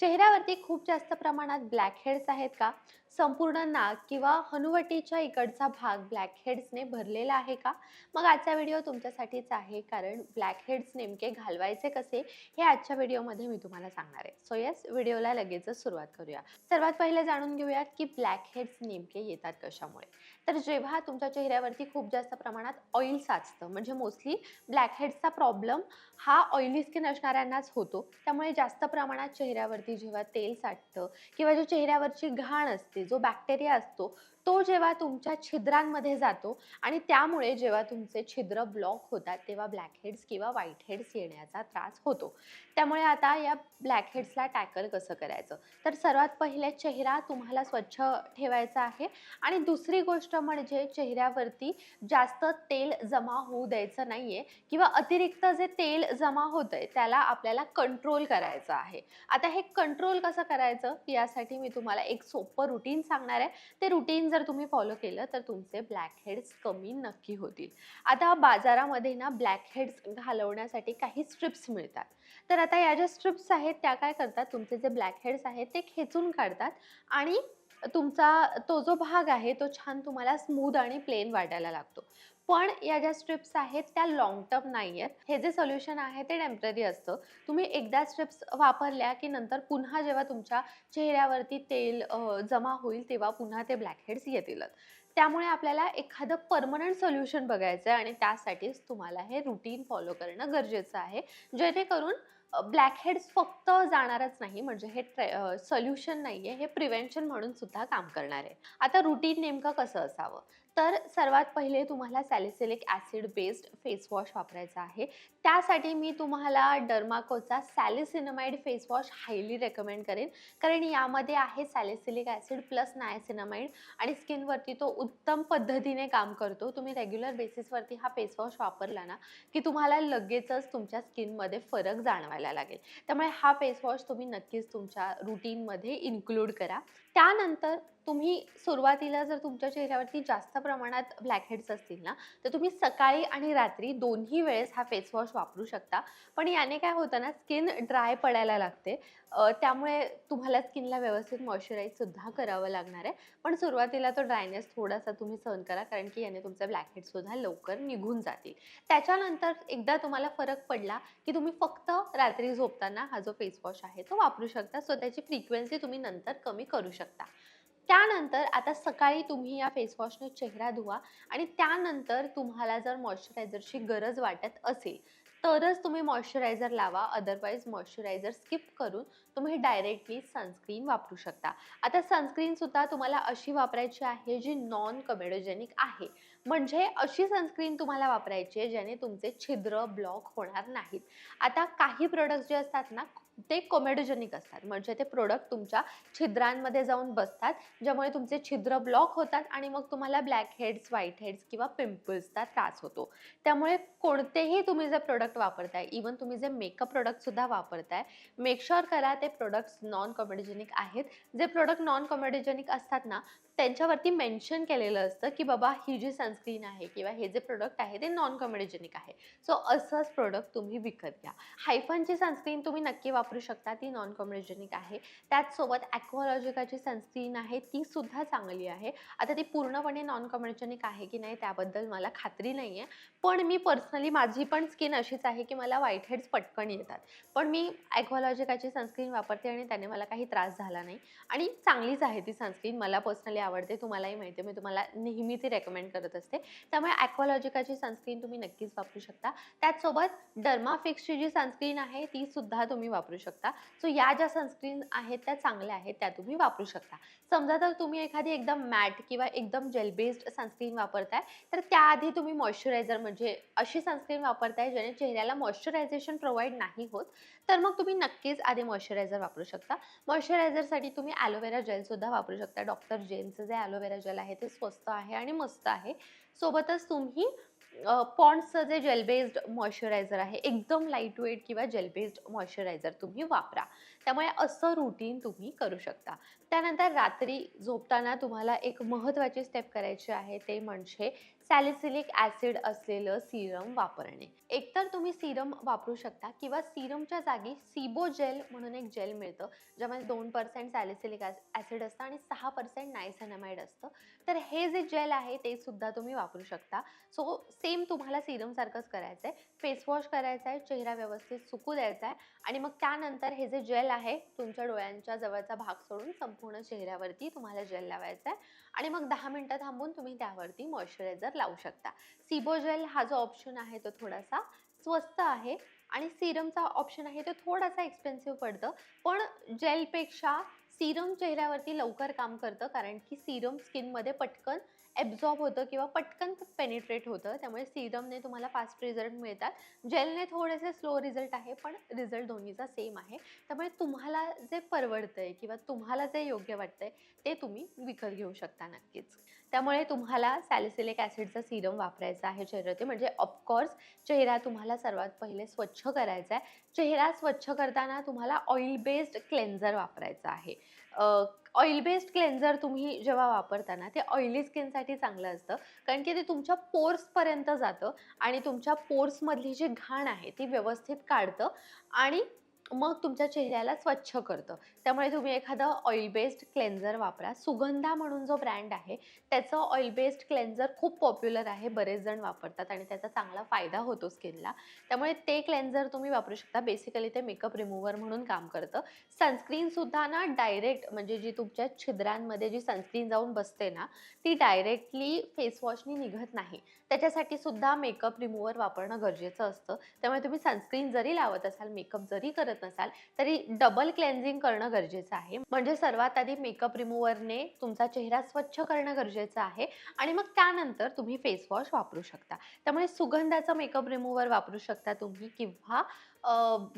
चेहऱ्यावरती खूप जास्त प्रमाणात ब्लॅक हेड्स आहेत का? संपूर्ण नाक किंवा हनुवटीच्या इकडचा भाग ब्लॅक हेड्सने भरलेला आहे का? मग आजचा व्हिडिओ तुमच्यासाठीच आहे कारण ब्लॅकहेड्स नेमके घालवायचे कसे हे आजच्या व्हिडिओमध्ये मी तुम्हाला सांगणार आहे. सो येस व्हिडिओला लगेचच सुरुवात करूया. सर्वात पहिले जाणून घेऊयात की ब्लॅकहेड्स नेमके येतात कशामुळे. तर जेव्हा तुमच्या चेहऱ्यावरती खूप जास्त प्रमाणात ऑइल साचतं म्हणजे मोस्टली ब्लॅकहेड्सचा प्रॉब्लेम हा ऑइली स्किन असणाऱ्यांनाच होतो. त्यामुळे जास्त प्रमाणात चेहऱ्यावरती जेव्हा तेल साठतं किंवा जो चेहऱ्यावरची घाण असते जो बॅक्टेरिया असतो तो जेव्हा तुमच्या छिद्रांमध्ये जातो आणि त्यामुळे जेव्हा तुमचे छिद्र ब्लॉक होतात तेव्हा ब्लॅकहेड्स किंवा व्हाईट हेड्स येण्याचा त्रास होतो. त्यामुळे आता या ब्लॅकहेड्सला टॅकल कसं करायचं? तर सर्वात पहिले चेहरा तुम्हाला स्वच्छ ठेवायचा आहे आणि दुसरी गोष्ट म्हणजे चेहऱ्यावरती जास्त तेल जमा होऊ द्यायचं नाही आहे किंवा अतिरिक्त जे तेल जमा होतंय त्याला आपल्याला कंट्रोल करायचं आहे. आता हे कंट्रोल कसं करायचं? यासाठी मी तुम्हाला एक सोपं रुटीन सांगणार आहे. ते रुटीन जर तुम्ही फॉलो केलं तर तुमचे ब्लॅक हेड्स कमी नक्की होतील. आता बाजारामध्ये ना ब्लॅकहेड्स घालवण्यासाठी काही स्ट्रिप्स मिळतात. तर आता या ज्या स्ट्रिप्स आहेत त्या काय करतात? तुमचे जे ब्लॅकहेड्स आहेत ते खेचून काढतात आणि तुमचा तो जो भाग आहे तो छान तुम्हाला स्मूद आणि प्लेन वाटायला लागतो. पण या ज्या स्ट्रिप्स आहेत त्या लॉंग टर्म नाही आहेत हे जे सोल्युशन आहे ते टेंपररी असतं. तुम्ही एकदा स्ट्रिप्स वापरल्या की नंतर पुन्हा जेव्हा तुमच्या चेहऱ्यावरती तेल जमा होईल तेव्हा पुन्हा ते ब्लॅकहेड्स येतील येतीलच. त्यामुळे आपल्याला एखादं परमनंट सोल्युशन बघायचं आहे आणि त्यासाठीच तुम्हाला हे रुटीन फॉलो करणं गरजेचं आहे. जेणेकरून ब्लॅकहेड्स फक्त जाणारच नाही म्हणजे हे सोल्युशन नाही आहे हे प्रिव्हेंशन म्हणून सुद्धा काम करणार आहे. आता रुटीन नेमकं कसं असावं? तर सर्वात पहिले तुम्हाला सॅलिसिलिक ॲसिड बेस्ड फेसवॉश वापरायचा आहे. त्यासाठी मी तुम्हाला डर्माकोचा सॅलिसिनमाइड फेसवॉश हायली रेकमेंड करेन. कारण यामध्ये आहे सॅलिसिलिक ॲसिड प्लस नायसिनमाइड आणि स्किनवरती तो उत्तम पद्धतीने काम करतो. तुम्ही रेग्युलर बेसिसवरती हा फेसवॉश वापरला ना की तुम्हाला लगेचच तुमच्या स्किनमध्ये फरक जाणवायला लागेल. त्यामुळे हा फेसवॉश तुम्ही नक्कीच तुमच्या रुटीनमध्ये इन्क्लूड करा. त्यानंतर तुम्ही सुरुवातीला जर तुमच्या चेहऱ्यावरती जास्त प्रमाणात ब्लॅक हेड्स असतील ना तर तुम्ही सकाळी आणि रात्री दोन्ही वेळेस हा फेस वॉश वापरू शकता. पण याने काय होतं ना स्किन ड्राय पडायला लागते. त्यामुळे तुम्हाला स्किनला व्यवस्थित मॉइश्चराईज सुद्धा करावं लागणार आहे. पण सुरुवातीला तो ड्रायनेस थोडासा तुम्ही सहन करा कारण की याने तुमचे ब्लॅक सुद्धा लवकर निघून जातील. त्याच्यानंतर एकदा तुम्हाला फरक पडला की तुम्ही फक्त रात्री झोपताना हा जो फेस वॉश आहे तो वापरू शकता. सो त्याची फ्रिक्वेन्सी तुम्ही नंतर कमी करू शकता. त्यानंतर आता सकाळी तुम्ही या फेस वॉशने चेहरा धुवा आणि त्यानंतर तुम्हाला जर मॉइश्चरायझरची गरज वाटत असेल तरच तुम्ही मॉइश्चरायझर लावा अदरवाईज मॉइश्चरायझर स्किप करून तुम्ही डायरेक्टली सनस्क्रीन वापरू शकता. आता सनस्क्रीनसुद्धा तुम्हाला अशी वापरायची आहे जी नॉन कमेडोजेनिक आहे. म्हणजे अशी सनस्क्रीन तुम्हाला वापरायची आहे ज्याने तुमचे छिद्र ब्लॉक होणार नाहीत. आता काही प्रोडक्ट्स जे असतात ना ते कोमेडोजेनिक असतात. म्हणजे ते प्रोडक्ट तुमच्या छिद्रांमध्ये जाऊन बसतात ज्यामुळे तुमचे छिद्र ब्लॉक होतात आणि मग तुम्हाला ब्लॅक हेड्स व्हाईट हेड्स किंवा पिंपल्सचा त्रास होतो. त्यामुळे कोणतेही तुम्ही जे प्रोडक्ट वापरताय इवन तुम्ही जे मेकअप प्रोडक्टसुद्धा वापरताय मेकशुअर करा ते प्रोडक्ट्स नॉन कॉमेडोजेनिक आहेत. जे प्रोडक्ट नॉन कॉमेडोजेनिक असतात ना त्यांच्यावरती मेन्शन केलेलं असतं की बाबा ही जी सनस्क्रीन आहे किंवा हे जे प्रोडक्ट आहे ते नॉन कॉमेडिजेनिक आहे. सो असंच प्रोडक्ट तुम्ही विकत घ्या. हायफनची सनस्क्रीन तुम्ही नक्की वापरू शकता ती नॉन कॉमेडिजेनिक आहे. त्याचसोबत ॲक्वालॉजिकाची सनस्क्रीन आहे ती सुद्धा चांगली आहे. आता ती पूर्णपणे नॉन कॉमेडिजेनिक आहे की नाही त्याबद्दल मला खात्री नाही आहे पण मी पर्सनली माझी पण स्किन अशीच आहे की मला व्हाईट हेड्स पटकन येतात. पण मी ॲक्वालॉजिकाची सनस्क्रीन वापरते आणि त्याने मला काही त्रास झाला नाही. आणि चांगलीच आहे ती सनस्क्रीन मला पर्सनली आवडते तुम्हालाही माहिती आहे. मी तुम्हाला नेहमी ती रेकमेंड करत असते. त्यामुळे ॲक्वालॉजिकाची सनस्क्रीन तुम्ही नक्कीच वापरू शकता. त्याचसोबत डर्माफिक्सची जी सनस्क्रीन आहे ती सुद्धा तुम्ही वापरू शकता. सो या ज्या सनस्क्रीन आहेत त्या चांगल्या आहेत त्या तुम्ही वापरू शकता. समजा तर तुम्ही एखादी एकदम मॅट किंवा एकदम जेल बेस्ड सनस्क्रीन वापरताय तर त्याआधी तुम्ही मॉइश्चरायझर म्हणजे अशी सनस्क्रीन वापरताय ज्याने चेहऱ्याला मॉइश्चरायझेशन प्रोव्हाइड नाही होत तर मग तुम्ही नक्कीच आधी मॉइश्चरायझर वापरू शकता. मॉइश्चरायझरसाठी तुम्ही ॲलोवेरा जेलसुद्धा वापरू शकता. डॉक्टर जेनचं जे ॲलोवेरा जेल आहे ते स्वस्त आहे आणि मस्त आहे. सोबतच तुम्ही पॉन्ड्सचं जे जेल बेस्ड मॉइश्चरायझर आहे एकदम लाइट वेट किंवा जेल बेस्ड मॉइश्चरायझर तुम्ही वापरा. त्यामुळे असं रुटीन तुम्ही करू शकता. त्यानंतर रात्री झोपताना तुम्हाला एक महत्त्वाची स्टेप करायची आहे ते म्हणजे सॅलिसिलिक ॲसिड असलेलं सिरम वापरणे. एकतर तुम्ही सिरम वापरू शकता किंवा सिरमच्या जागी सिबो जेल म्हणून एक जेल मिळतं ज्यामध्ये दोन पर्सेंट सॅलिसिलिक ॲसिड असतं आणि सहा पर्सेंट नायसॅनामाइड असतं. तर हे जे जेल आहे ते सुद्धा तुम्ही वापरू शकता. सो सेम तुम्हाला सिरमसारखंच करायचं आहे. फेसवॉश करायचं करायचा आहे चेहरा व्यवस्थित सुकू द्यायचा आहे आणि मग त्यानंतर हे जे जेल आहे तुमच्या डोळ्यांच्या जवळचा भाग सोडून संपूर्ण चेहऱ्यावरती तुम्हाला जेल लावायचा आहे आणि मग दहा मिनटं थांबून तुम्ही त्यावरती मॉइश्चरायझर लावू शकता. सिबो जेल हा जो ऑप्शन आहे तो थोडासा स्वस्त आहे आणि सिरमचा ऑप्शन आहे तो थोडासा एक्सपेन्सिव्ह पडतं. पण जेलपेक्षा सिरम चेहऱ्यावरती लवकर काम करतं कारण की सिरम स्किनमध्ये पटकन ॲब्झॉर्ब होतं किंवा पटकन पेनिट्रेट होतं. त्यामुळे सिरमने तुम्हाला फास्ट रिझल्ट मिळतात. जेलने थोडेसे स्लो रिझल्ट आहे पण रिझल्ट दोन्हीचा सेम आहे. त्यामुळे तुम्हाला जे परवडतंय किंवा तुम्हाला जे योग्य वाटतंय ते तुम्ही विकत घेऊ शकता नक्कीच. त्यामुळे तुम्हाला सॅलिसिलिक ॲसिडचा सिरम वापरायचा आहे चेहऱ्यावरती म्हणजे ऑफकोर्स चेहरा तुम्हाला सर्वात पहिले स्वच्छ करायचा आहे. चेहरा स्वच्छ करताना तुम्हाला ऑइल बेस्ड क्लेन्झर वापरायचा आहे. ऑइल बेस्ड क्लेन्झर तुम्ही जेव्हा वापरता ना ते ऑइली स्किनसाठी चांगलं असतं. कारण की ते तुमच्या पोर्सपर्यंत जातं आणि तुमच्या पोर्समधली जी घाण आहे ती व्यवस्थित काढतं आणि मग तुमच्या चेहऱ्याला स्वच्छ करतं. त्यामुळे तुम्ही एखादं ऑइल बेस्ड क्लेन्झर वापरा. सुगंधा म्हणून जो ब्रँड आहे त्याचं ऑइल बेस्ड क्लेन्झर खूप पॉप्युलर आहे. बरेच जण वापरतात आणि त्याचा चांगला फायदा होतो स्किनला. त्यामुळे ते क्लेन्झर तुम्ही वापरू शकता. बेसिकली ते मेकअप रिमूव्हर म्हणून काम करतं. सनस्क्रीनसुद्धा ना डायरेक्ट म्हणजे जी तुमच्या छिद्रांमध्ये जी सनस्क्रीन जाऊन बसते ना ती डायरेक्टली फेसवॉशनी निघत नाही. त्याच्यासाठी सुद्धा मेकअप रिमूव्हर वापरणं गरजेचं असतं. त्यामुळे तुम्ही सनस्क्रीन जरी लावत असाल मेकअप जरी करत नसाल तरी डबल क्लेन्झिंग करणं गरजेचं आहे. म्हणजे सर्वात आधी मेकअप रिमूव्हरने तुमचा चेहरा स्वच्छ करणं गरजेचं आहे आणि मग त्यानंतर तुम्ही फेस वॉश वापरू शकता. त्यामुळे सुगंधाचं मेकअप रिमूव्हर वापरू शकता तुम्ही किंवा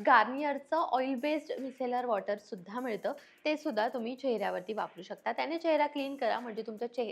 गार्नियरचं ऑइल बेस्ड मिसेलर वॉटर सुद्धा मिळतं. ते सुद्धा तुम्ही चेहऱ्यावरती वापरू शकता. त्याने चेहरा क्लीन करा म्हणजे तुमच्या चे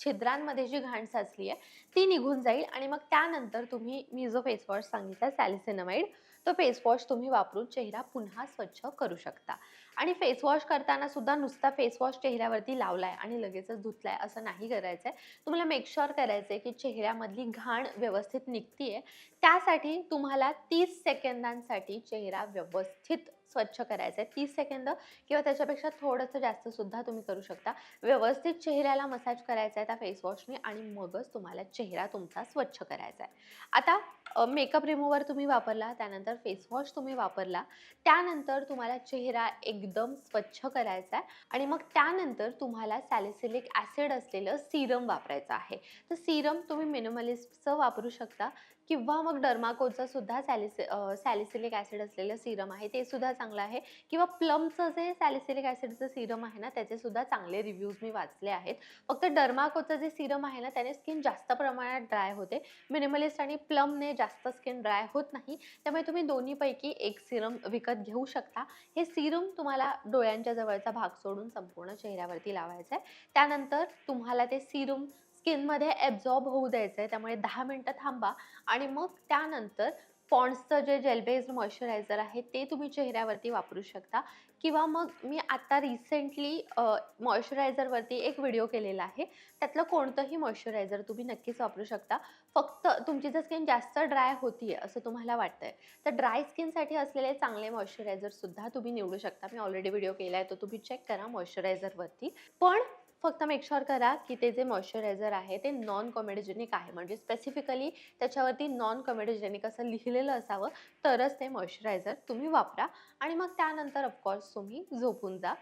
छिद्रांमध्ये जी घाण साचली आहे ती निघून जाईल आणि मग त्यानंतर तुम्ही मी जो फेस वॉश सांगितला सॅलिसिनमाइड तो फेसवॉश तुम्ही वापरून चेहरा पुन्हा स्वच्छ करू शकता. आणि फेसवॉश करताना सुद्धा नुसता फेसवॉश चेहऱ्यावरती लावलाय आणि लगेचच धुतलाय असं नाही करायचं आहे तुम्हाला मेकशुअर करायचं आहे की चेहऱ्यामधली घाण व्यवस्थित निघतीये. त्यासाठी तुम्हाला तीस सेकंदांसाठी चेहरा व्यवस्थित स्वच्छ करायचं आहे तीस सेकंद किंवा त्याच्यापेक्षा थोडंसं जास्त सुद्धा तुम्ही करू शकता. व्यवस्थित चेहऱ्याला मसाज करायचा आहे त्या फेसवॉशने आणि मगच तुम्हाला चेहरा तुमचा स्वच्छ करायचा आहे आता मेकअप रिमूव्हर तुम्ही वापरला त्यानंतर फेसवॉश तुम्ही वापरला त्यानंतर तुम्हाला चेहरा एकदम स्वच्छ करायचा आहे आणि मग त्यानंतर तुम्हाला सॅलिसिलिक ॲसिड असलेलं सिरम वापरायचं आहे. तर सिरम तुम्ही मिनिमलिस्टचं वापरू शकता. किंवा मग डर्माकोचं सुद्धा सॅलिसि सॅलिसिलिक ॲसिड असलेलं सिरम आहे ते सुद्धा चांगलं आहे. किंवा प्लमचं जे सॅलिसिलिक ॲसिडचं सिरम आहे ना त्याचे सुद्धा चांगले रिव्ह्यूज मी वाचले आहेत. फक्त डर्माकोचं जे सिरम आहे ना त्याने स्किन जास्त प्रमाणात ड्राय होते. मिनिमलिस्ट आणि प्लमने जास्त स्किन ड्राय होत नाही. त्यामुळे तुम्ही दोन्हीपैकी एक सिरम विकत घेऊ शकता. हे सिरम तुम्हाला डोळ्यांच्या जवळचा भाग सोडून संपूर्ण चेहऱ्यावरती लावायचं आहे त्यानंतर तुम्हाला ते सिरम स्किनमध्ये ॲब्झॉर्ब होऊ द्यायचं आहे त्यामुळे दहा मिनटं थांबा. आणि मग त्यानंतर पॉन्ड्सचं जे जेल बेस्ड मॉइश्चरायझर आहे ते तुम्ही चेहऱ्यावरती वापरू शकता. किंवा मग मी आत्ता रिसेंटली मॉइश्चरायझरवरती एक व्हिडिओ केलेला आहे. त्यातलं कोणतंही मॉइश्चरायझर तुम्ही नक्कीच वापरू शकता. फक्त तुमची जर स्किन जास्त ड्राय होती आहे असं तुम्हाला वाटतं आहे तर ड्राय स्किनसाठी असलेले चांगले मॉइश्चरायझरसुद्धा तुम्ही निवडू शकता. मी ऑलरेडी व्हिडिओ केला आहे तो तुम्ही चेक करा मॉइश्चरायझरवरती. पण फक्त मेकशुअर करा की ते जे मॉइश्चरायझर आहे ते नॉन कॉमेडोजेनिक आहे. म्हणजे स्पेसिफिकली त्याच्यावरती नॉन कॉमेडोजेनिक असं लिहिलेलं असावं तरच ते मॉइश्चरायझर तुम्ही वापरा. आणि मग त्यानंतर ऑफकोर्स तुम्ही झोपून जा.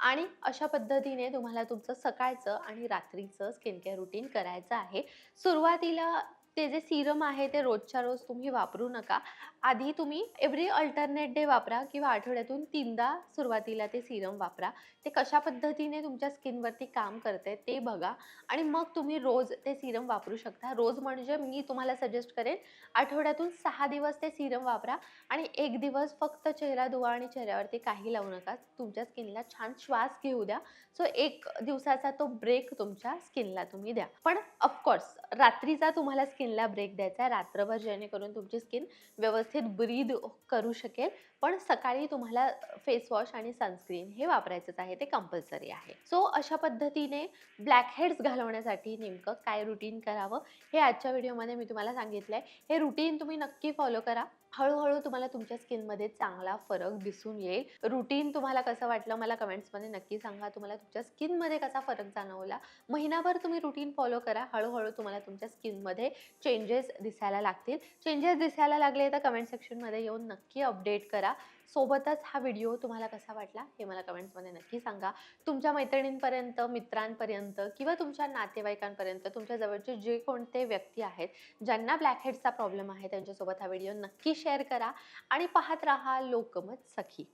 आणि अशा पद्धतीने तुम्हाला तुमचं सकाळचं आणि रात्रीचं स्किन केअर रुटीन करायचं आहे. सुरुवातीला ते जे सिरम आहे ते रोजच्या रोज तुम्ही वापरू नका. आधी तुम्ही एव्हरी अल्टरनेट डे वापरा किंवा आठवड्यातून तीनदा सुरुवातीला ते सिरम वापरा. ते कशा पद्धतीने तुमच्या स्किनवरती काम करते ते बघा. आणि मग तुम्ही रोज ते सिरम वापरू शकता. रोज म्हणजे मी तुम्हाला सजेस्ट करेन आठवड्यातून सहा दिवस ते सिरम वापरा आणि एक दिवस फक्त चेहरा धुवा आणि चेहऱ्यावरती काही लावू नका. तुमच्या स्किनला छान श्वास घेऊ द्या. सो एक दिवसाचा तो ब्रेक तुमच्या स्किनला तुम्ही द्या. पण ऑफकोर्स रात्रीचा तुम्हाला स्किन स्किनला ब्रेक द्यायचा आहे रात्रभर जेणेकरून तुमची स्किन व्यवस्थित ब्रीद करू शकेल. पण सकाळी तुम्हाला फेस वॉश आणि सनस्क्रीन हे वापरायचंच आहे ते कंपल्सरी आहे. सो अशा पद्धतीने ब्लॅक हेड्स घालवण्यासाठी नेमकं काय रुटीन करावं हे आजच्या व्हिडिओमध्ये मी तुम्हाला सांगितलं आहे हे रुटीन तुम्ही नक्की फॉलो करा. हळूहळू तुम्हाला तुमच्या स्किनमध्ये चांगला फरक दिसून येईल. रुटीन तुम्हाला कसं वाटलं मला कमेंट्समध्ये नक्की सांगा. तुम्हाला तुमच्या स्किनमध्ये कसा फरक जाणवला महिनाभर तुम्ही रुटीन फॉलो करा. हळूहळू तुम्हाला तुमच्या स्किनमध्ये चेंजेस दिसायला लागतील. चेंजेस दिसायला लागले तर कमेंट सेक्शनमध्ये येऊन नक्की अपडेट करा. सोबतच हा व्हिडिओ तुम्हाला कसा वाटला हे मला कमेंट्समध्ये नक्की सांगा. तुमच्या मैत्रिणींपर्यंत मित्रांपर्यंत किंवा तुमच्या नातेवाईकांपर्यंत तुमच्या जवळचे जे कोणते व्यक्ती आहेत ज्यांना ब्लॅकहेडचा प्रॉब्लेम आहे त्यांच्यासोबत हा व्हिडिओ नक्की शेअर करा. आणि पाहत राहा लोकमत सखी.